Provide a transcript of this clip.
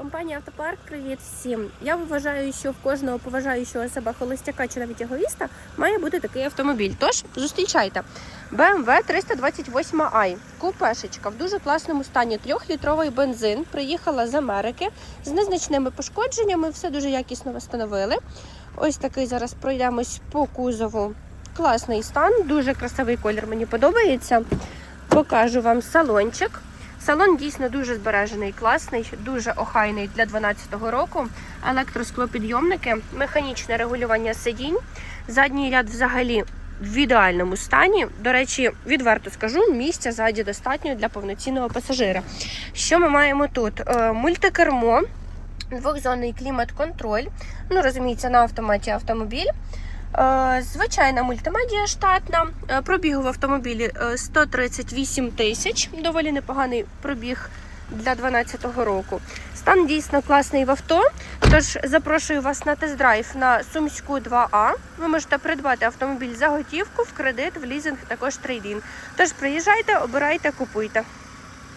Компанія Автопарк, привіт всім. Я вважаю, що в кожного поважаючого себе холостяка чи навіть егоїста має бути такий автомобіль. Тож зустрічайте. BMW 328i. Купешечка в дуже класному стані. Трьохлітровий бензин. Приїхала з Америки з незначними пошкодженнями. Все дуже якісно встановили. Ось такий зараз пройдемось по кузову. Класний стан, дуже красивий колір. Мені подобається. Покажу вам салончик. Салон дійсно дуже збережений, класний, дуже охайний для 12-го року. Електросклопідйомники, механічне регулювання сидінь. Задній ряд взагалі в ідеальному стані. До речі, відверто скажу, місця ззаді достатньо для повноцінного пасажира. Що ми маємо тут? Е, Мультикермо, двохзонний клімат-контроль. Ну, розуміється, на автоматі автомобіль. Е, Звичайна мультимедіа штатна. Е, Пробіг в автомобілі е, 138 тисяч. Доволі непоганий пробіг для 2012 року. Стан дійсно класний в авто. Тож запрошую вас на тест-драйв на Сумську 2А. Ви можете придбати автомобіль за готівку, в кредит, в лізинг, також трейдинг. Тож приїжджайте, обирайте, купуйте.